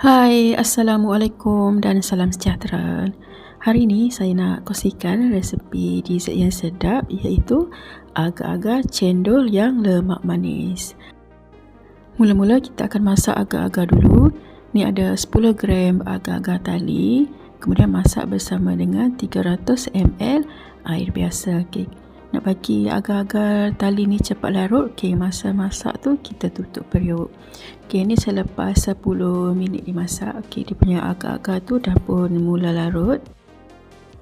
Hai, Assalamualaikum dan salam sejahtera. Hari ini saya nak kongsikan resepi dessert yang sedap iaitu agar-agar cendol yang lemak manis. Mula-mula kita akan masak agar-agar dulu. Ni ada 10 gram agar-agar tali. Kemudian masak bersama dengan 300 ml air biasa. Okay. Nak bagi agar-agar tali ni cepat larut, okay, masa masak tu kita tutup periuk. Okay, ni selepas 10 minit dimasak, okay, dia punya agar-agar tu dah pun mula larut.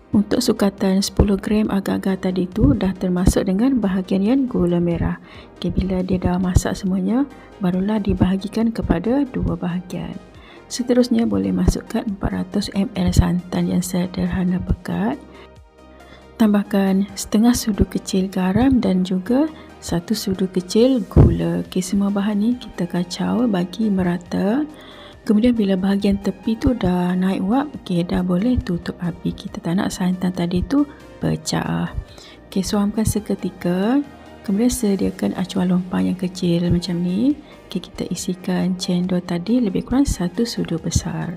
Untuk sukatan 10 gram agar-agar tadi tu dah termasuk dengan bahagian yang gula merah. Okay, bila dia dah masak semuanya, barulah dibahagikan kepada dua bahagian. Seterusnya boleh masukkan 400 ml santan yang sederhana pekat. Tambahkan setengah sudu kecil garam dan juga satu sudu kecil gula. Okay, semua bahan ni kita kacau bagi merata. Kemudian bila bahagian tepi tu dah naik wap, okay, dah boleh tutup api. Kita tak nak santan tadi tu pecah. Okay, suamkan seketika. Kemudian sediakan acuan lompang yang kecil macam ni. Okay, kita isikan cendol tadi lebih kurang satu sudu besar.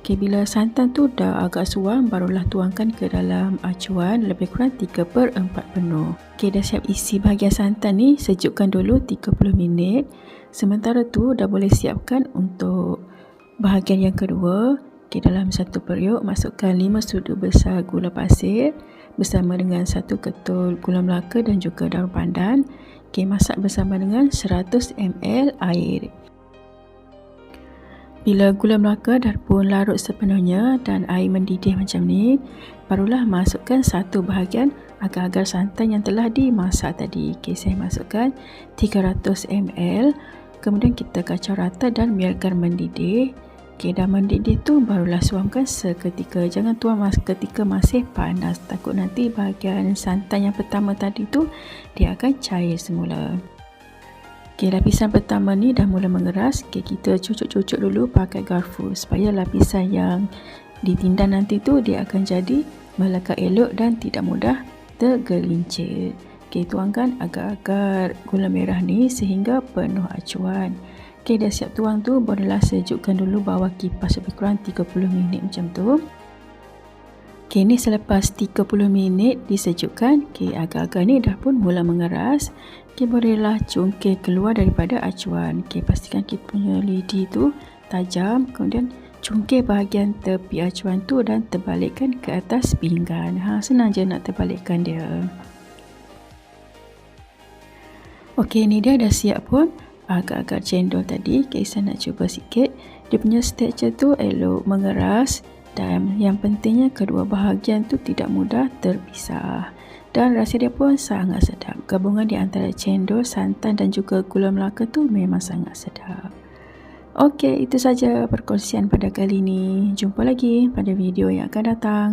Okay, bila santan tu dah agak suam, barulah tuangkan ke dalam acuan lebih kurang 3 per 4 penuh. Okay, dah siap isi bahagian santan ni, sejukkan dulu 30 minit. Sementara tu dah boleh siapkan untuk bahagian yang kedua. Okay, dalam satu periuk, masukkan 5 sudu besar gula pasir bersama dengan satu ketul gula melaka dan juga daun pandan. Okay, masak bersama dengan 100 ml air. Bila gula melaka dah pun larut sepenuhnya dan air mendidih macam ni, barulah masukkan satu bahagian agar-agar santan yang telah dimasak tadi. Okay, saya masukkan 300 ml. Kemudian kita kacau rata dan biarkan mendidih. Okay, dah mendidih tu barulah suamkan seketika. Jangan tuang mas ketika masih panas. Takut nanti bahagian santan yang pertama tadi tu dia akan cair semula. Okay, lapisan pertama ni dah mula mengeras. Okay, kita cucuk-cucuk dulu pakai garfu supaya lapisan yang ditindan nanti tu dia akan jadi melekat elok dan tidak mudah tergelincir. Okay, tuangkan agar-agar gula merah ni sehingga penuh acuan. Okay, dah siap tuang tu, bolehlah sejukkan dulu bawah kipas lebih kurang 30 minit macam tu. Okay, ni selepas 30 minit disejukkan, okay, agar-agar ni dah pun mula mengeras. Okay, bolehlah cungkir keluar daripada acuan. Okay, pastikan kita punya lidi tu tajam. Kemudian cungkir bahagian tepi acuan tu dan terbalikkan ke atas pinggan. Ha, senang je nak terbalikkan dia. Okay, ni dia dah siap pun. Agak-agak cendol tadi. Okay, saya nak cuba sikit. Dia punya texture tu elok mengeras dan yang pentingnya kedua bahagian tu tidak mudah terpisah dan rasa dia pun sangat sedap gabungan di antara cendol, santan dan juga gula melaka tu memang sangat sedap Okey, itu saja perkongsian pada kali ini. Jumpa lagi pada video yang akan datang.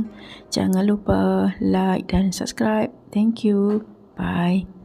Jangan lupa like dan subscribe. Thank you. Bye.